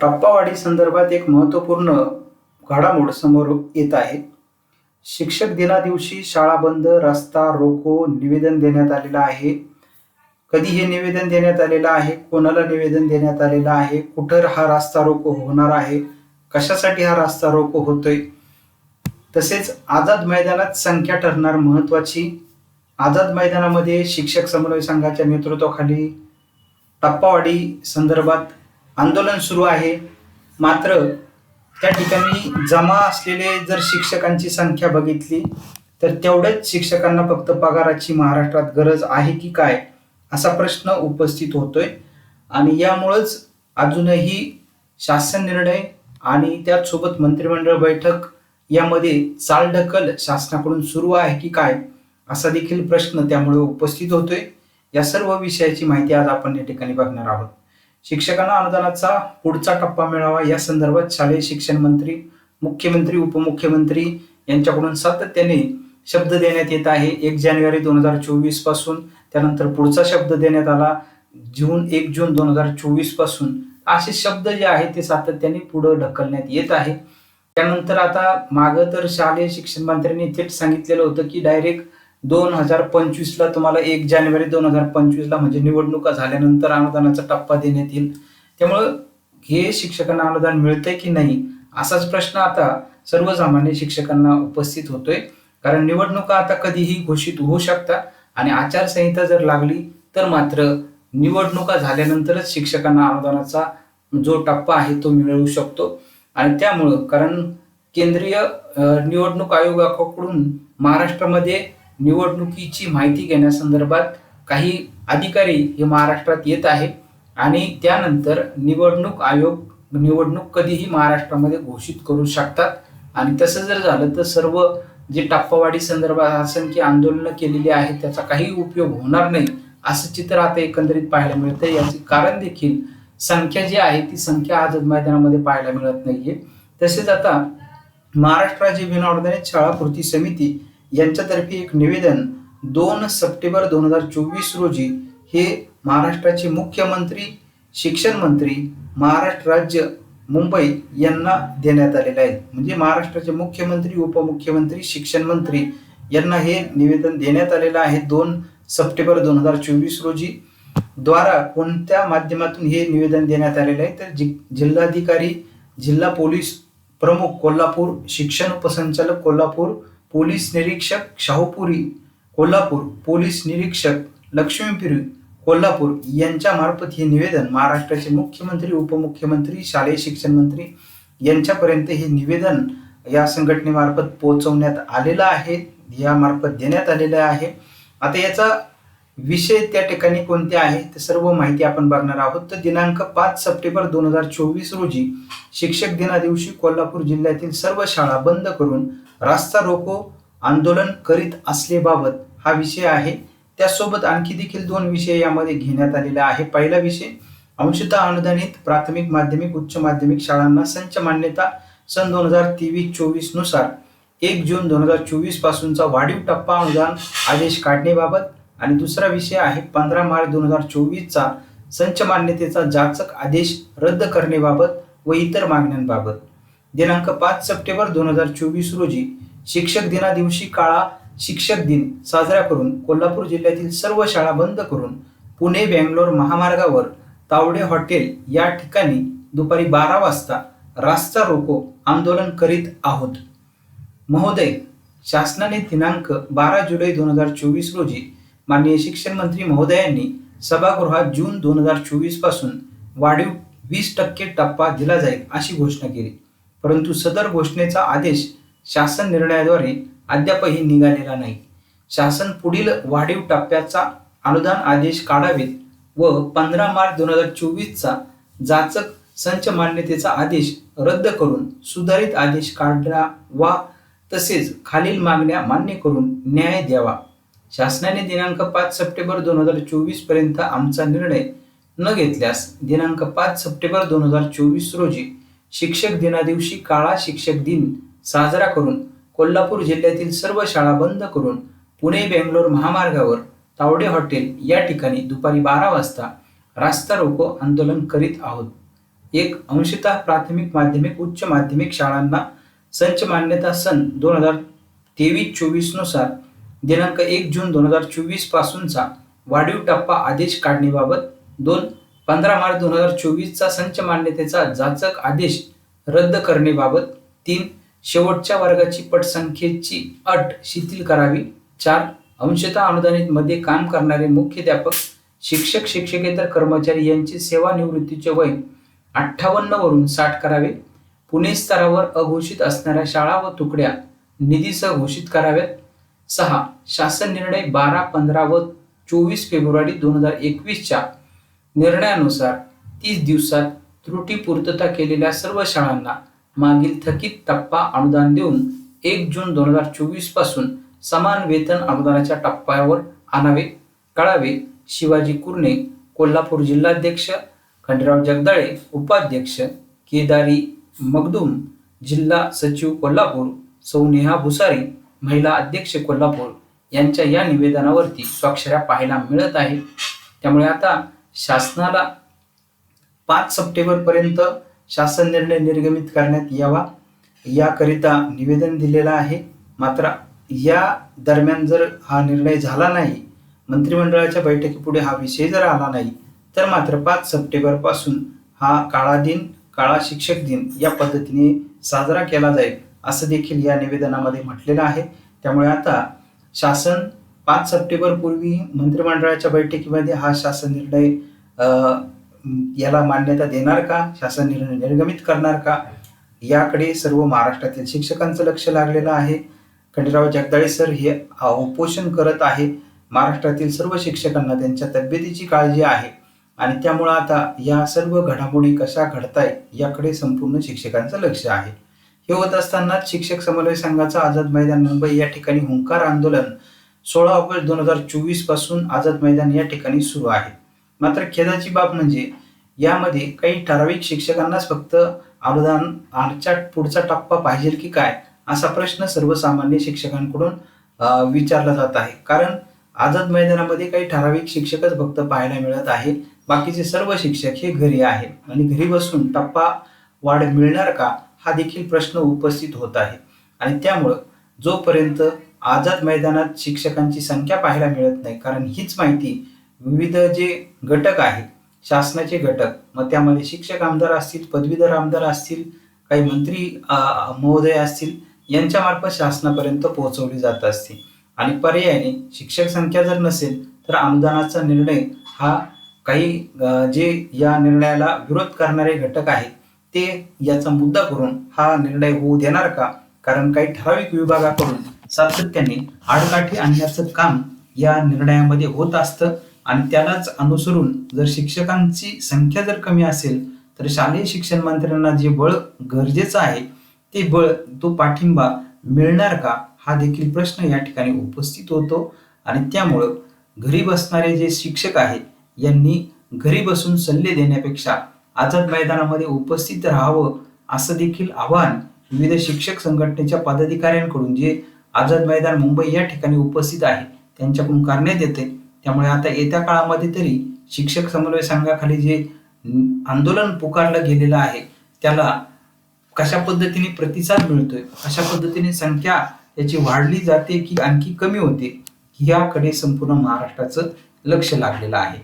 टप्पावाढी संदर्भात एक महत्त्वपूर्ण घडामोड समोर येत आहे. शिक्षक दिना दिवशी शाळा बंद रस्ता रोको निवेदन देण्यात आलेलं आहे. कधी हे निवेदन देण्यात आलेलं आहे? कोणाला निवेदन देण्यात आलेलं आहे? कुठं हा रास्ता रोको होणार आहे? कशासाठी हा रास्ता रोको होतोय? तसेच आझाद मैदानात संख्या ठरणार महत्वाची आझाद मैदानामध्ये शिक्षक समन्वय संघाच्या नेतृत्वाखाली टप्पावाढी संदर्भात आंदोलन सुरू आहे. मात्र त्या ठिकाणी जमा असलेले जर शिक्षकांची संख्या बघितली तर तेवढ्याच शिक्षकांना फक्त पगाराची महाराष्ट्रात गरज आहे की काय असा प्रश्न उपस्थित होतोय. आणि यामुळंच अजूनही शासन निर्णय आणि त्याचसोबत मंत्रिमंडळ बैठक यामध्ये चालढकल शासनाकडून सुरू आहे की काय असा देखील प्रश्न त्यामुळे उपस्थित होतोय. या सर्व विषयाची माहिती आज आपण या ठिकाणी बघणार आहोत. शिक्षकांना अनुदानाचा पुढचा टप्पा मिळावा. या संदर्भात शालेय शिक्षण मंत्री मुख्यमंत्री उपमुख्यमंत्री यांच्याकडून सातत्याने शब्द देण्यात येत आहे. एक जानेवारी दोन हजार चोवीसपासून त्यानंतर पुढचा शब्द देण्यात आला. जून एक जून दोन हजार चोवीसपासून असे शब्द जे आहेत ते सातत्याने पुढे ढकलण्यात येत आहे. त्यानंतर आता मागं तर शालेय शिक्षण मंत्र्यांनी थेट सांगितलेलं होतं की डायरेक्ट दोन हजार पंचवीसला तुम्हाला एक जानेवारी दोन हजार पंचवीसला म्हणजे निवडणुका झाल्यानंतर अनुदानाचा टप्पा देण्यात येईल. त्यामुळं हे शिक्षकांना अनुदान मिळतंय की नाही असाच प्रश्न आता सर्वसामान्य शिक्षकांना उपस्थित होतोय. कारण निवडणुका आता कधीही घोषित होऊ शकतात आणि आचारसंहिता जर लागली तर मात्र निवडणुका झाल्यानंतरच शिक्षकांना अनुदानाचा जो टप्पा आहे तो मिळवू शकतो. आणि त्यामुळं कारण केंद्रीय निवडणूक आयोगाकडून महाराष्ट्रामध्ये निवडणुकीची माहिती घेण्यासंदर्भात काही अधिकारी हे महाराष्ट्रात येत आहे आणि त्यानंतर निवडणूक आयोग निवडणूक कधीही महाराष्ट्रामध्ये घोषित करू शकतात. आणि तसं जर झालं तर सर्व जे टप्पावाढी संदर्भात असंख्य आंदोलनं केलेली आहेत त्याचा काही उपयोग होणार नाही असं चित्र आता एकंदरीत पाहायला मिळतं याचे कारण देखील संख्या जी आहे ती संख्या आज मैदानामध्ये पाहायला मिळत नाहीये. तसेच आता महाराष्ट्र राज्य विनावर्धनित शाळा कृती समिती यांच्यातर्फे एक निवेदन दोन सप्टेंबर दोन हजार चोवीस रोजी हे महाराष्ट्राचे मुख्यमंत्री शिक्षण मंत्री महाराष्ट्र राज्य मुंबई यांना देण्यात आलेलं आहे. म्हणजे महाराष्ट्राचे मुख्यमंत्री उपमुख्यमंत्री शिक्षण मंत्री यांना हे निवेदन देण्यात आलेलं आहे दोन सप्टेंबर दोन हजार चोवीस रोजी. द्वारा कोणत्या माध्यमातून हे निवेदन देण्यात आलेलं आहे? तर जि जिल्हाधिकारी जिल्हा पोलीस प्रमुख कोल्हापूर शिक्षण उपसंचालक कोल्हापूर पोलीस निरीक्षक शाहूपुरी कोल्हापूर पोलीस निरीक्षक लक्ष्मीपुरी कोल्हापूर यांच्यामार्फत हे निवेदन महाराष्ट्राचे मुख्यमंत्री उपमुख्यमंत्री शालेय शिक्षण मंत्री यांच्यापर्यंत हे निवेदन या संघटनेमार्फत पोहोचवण्यात आलेलं आहे यामार्फत देण्यात आलेलं आहे. आता याचा विषय त्या ठिकाणी कोणते आहे ते सर्व माहिती आपण बघणार आहोत. तर दिनांक पाच सप्टेंबर दोन हजार चोवीस रोजी शिक्षक दिनादिवशी कोल्हापूर जिल्ह्यातील सर्व शाळा बंद करून रास्ता रोको आंदोलन करीत असलेबाबत हा विषय आहे. त्यासोबत आणखी देखील दोन विषय यामध्ये घेण्यात आलेला आहे. पहिला विषय अंशतः अनुदानित प्राथमिक माध्यमिक उच्च माध्यमिक शाळांना संच मान्यता सन दोन हजार तेवीस चोवीसनुसार. एक जून दोन हजार चोवीस पासूनचा वाढीव टप्पा अनुदान आदेश काढण्याबाबत. आणि दुसरा विषय आहे पंधरा मार्च दोन हजार चोवीसचा संच मान्यतेचा जाचक आदेश रद्द करण्याबाबत व इतर मागण्यांबाबत. दिनांक पाच सप्टेंबर दोन हजार चोवीस रोजी शिक्षक दिना दिवशी काळा शिक्षक दिन साजरा करून कोल्हापूर जिल्ह्यातील सर्व शाळा बंद करून पुणे बेंगलोर महामार्गावर तावडे हॉटेल या ठिकाणी दुपारी बारा वाजता रास्ता रोको आंदोलन करीत आहोत. महोदय शासनाने दिनांक बारा जुलै दोन हजार चोवीस रोजी माननीय शिक्षण मंत्री महोदयांनी सभागृहात जून दोन हजार चोवीसपासून वाढीव वीस टक्के टप्पा दिला जाईल अशी घोषणा केली. परंतु सदर घोषणेचा आदेश शासन निर्णयाद्वारे अद्यापही निघालेला नाही. शासन पुढील वाढीव टप्प्याचा अनुदान आदेश काढावेत व पंधरा मार्च दोन हजार चोवीसचा जाचक संच मान्यतेचा आदेश रद्द करून सुधारित आदेश काढला वा तसेच खालील मागण्या मान्य करून न्याय द्यावा. शासनाने दिनांक पाच सप्टेंबर दोन हजार चोवीसपर्यंत आमचा निर्णय न घेतल्यास दिनांक पाच सप्टेंबर दोन हजार चोवीस रोजी शिक्षक दिनादिवशी काळा शिक्षक दिन साजरा करून कोल्हापूर जिल्ह्यातील सर्व शाळा बंद करून पुणे बेंगलोर महामार्गावर तावडे हॉटेल या ठिकाणी दुपारी बारा वाजता रास्ता रोको आंदोलन करीत आहोत. एक अंशतः प्राथमिक माध्यमिक उच्च माध्यमिक शाळांना संच मान्यता सन दोन हजार तेवीस चोवीसनुसार दिनांक एक जून दोन हजार चोवीस पासूनचा वाढीव टप्पा आदेश काढणेबाबत दोन पंधरा मार्च दोन हजार चोवीसचा संच मान्यतेचा जाचक आदेश रद्द करण्याबाबत तीन शेवटच्या वर्गाची पटसंख्येची अट शिथिल करावी. चार अंशतः अनुदानित मध्ये काम करणारे मुख्याध्यापक शिक्षक शिक्षकेतर कर्मचारी यांचे सेवानिवृत्तीचे वय अठ्ठावन्न वरून साठ करावे. पुणे स्तरावर अघोषित असणाऱ्या शाळा व तुकड्या निधीसह घोषित कराव्यात. सहा शासन निर्णय बारा पंधरा व चोवीस फेब्रुवारी दोन हजार एकवीसच्या निर्णयानुसार तीस दिवसात त्रुटी पूर्तता केलेल्या सर्व शाळांना मागील थकीत टप्पा अनुदान देऊन एक जून दोन हजार चोवीसपासून समान वेतन अनुदानाच्या टप्प्यावर आणावे कळावे. शिवाजी कुर्णे कोल्हापूर जिल्हाध्यक्ष खंडराव जगदाळे उपाध्यक्ष केदारी मगदूम जिल्हा सचिव कोल्हापूर सौ नेहा भुसारी महिला अध्यक्ष कोल्हापूर यांच्या या निवेदनावरती स्वाक्षऱ्या पाहायला मिळत आहेत. त्यामुळे आता शासनाला पाच सप्टेंबर पर्यंत शासन निर्णय निर्गमित करण्यात यावा याकरिता निवेदन दिलेलं आहे. मात्र या दरम्यान जर हा निर्णय झाला नाही मंत्रिमंडळाच्या बैठकीपुढे हा विषय जर आला नाही तर मात्र पाच सप्टेंबरपासून हा काळा दिन काळा शिक्षक दिन या पद्धतीने साजरा केला जाईल असं देखील या निवेदनामध्ये म्हटलेलं आहे. त्यामुळे आता शासन पाच सप्टेंबरपूर्वी मंत्रिमंडळाच्या बैठकीमध्ये हा शासन निर्णय याला मान्यता देणार का? शासन निर्णय निर्गमित करणार का? याकडे सर्व महाराष्ट्रातील शिक्षकांचं लक्ष लागलेलं आहे. खंडेराव जगदाळे सर हे उपोषण करत आहे. महाराष्ट्रातील सर्व शिक्षकांना त्यांच्या तब्येतीची काळजी आहे. आणि त्यामुळं आता या सर्व घडामोडी कशा घडताय याकडे संपूर्ण शिक्षकांचं लक्ष आहे. हे होत असतानाच शिक्षक समन्वय संघाचा आझाद मैदान मुंबई या ठिकाणी हुंकार आंदोलन सोळा ऑगस्ट दोन हजार चोवीसपासून आझाद मैदान या ठिकाणी सुरू आहे. मात्र खेदाची बाब म्हणजे यामध्ये काही ठराविक शिक्षकांनाच फक्त अनुदान आजच्या पुढचा टप्पा पाहिजे की काय असा प्रश्न सर्वसामान्य शिक्षकांकडून विचारला जात आहे. कारण आझाद मैदानामध्ये काही ठराविक शिक्षकच फक्त पाहायला मिळत आहे बाकीचे सर्व शिक्षक हे घरी आहेत. आणि घरी बसून टप्पा वाढ मिळणार का हा देखील प्रश्न उपस्थित होत आहे. आणि त्यामुळं जोपर्यंत आझाद मैदानात शिक्षकांची संख्या पाहायला मिळत नाही कारण हीच माहिती विविध जे घटक आहेत शासनाचे घटक मग त्यामध्ये शिक्षक आमदार असतील पदवीधर आमदार असतील काही मंत्री महोदय असतील यांच्यामार्फत शासनापर्यंत पोहोचवली जात असते. आणि पर्यायाने शिक्षक संख्या जर नसेल तर अनुदानाचा निर्णय हा काही जे या निर्णयाला विरोध करणारे घटक आहेत ते याचा मुद्दा करून हा निर्णय होऊ देणार का? कारण काही ठराविक विभागाकडून सातत्याने आडकाठी आणण्याचं काम या निर्णयामध्ये होत असतं. आणि त्यालाच अनुसरून जर शिक्षकांची संख्या जर कमी असेल तर शालेय शिक्षण मंत्र्यांना जे बळ गरजेचं आहे ते बळ तो पाठिंबा मिळणार का? हा देखील प्रश्न या ठिकाणी उपस्थित होतो. आणि त्यामुळं घरी बसणारे जे शिक्षक आहेत यांनी घरी बसून सल्ले देण्यापेक्षा आझाद मैदानामध्ये उपस्थित राहावं असं देखील आव्हान विविध शिक्षक संघटनेच्या पदाधिकाऱ्यांकडून जे आझाद मैदान मुंबई या ठिकाणी उपस्थित आहे त्यांच्याकडून करण्यात येते त्यामुळे आता येत्या काळामध्ये तरी शिक्षक समन्वय संघाखाली जे आंदोलन पुकारलं गेलेलं आहे त्याला कशा पद्धतीने प्रतिसाद मिळतोय कशा पद्धतीने संख्या याची वाढली जाते की आणखी कमी होते याकडे संपूर्ण महाराष्ट्राचं लक्ष लागलेलं आहे.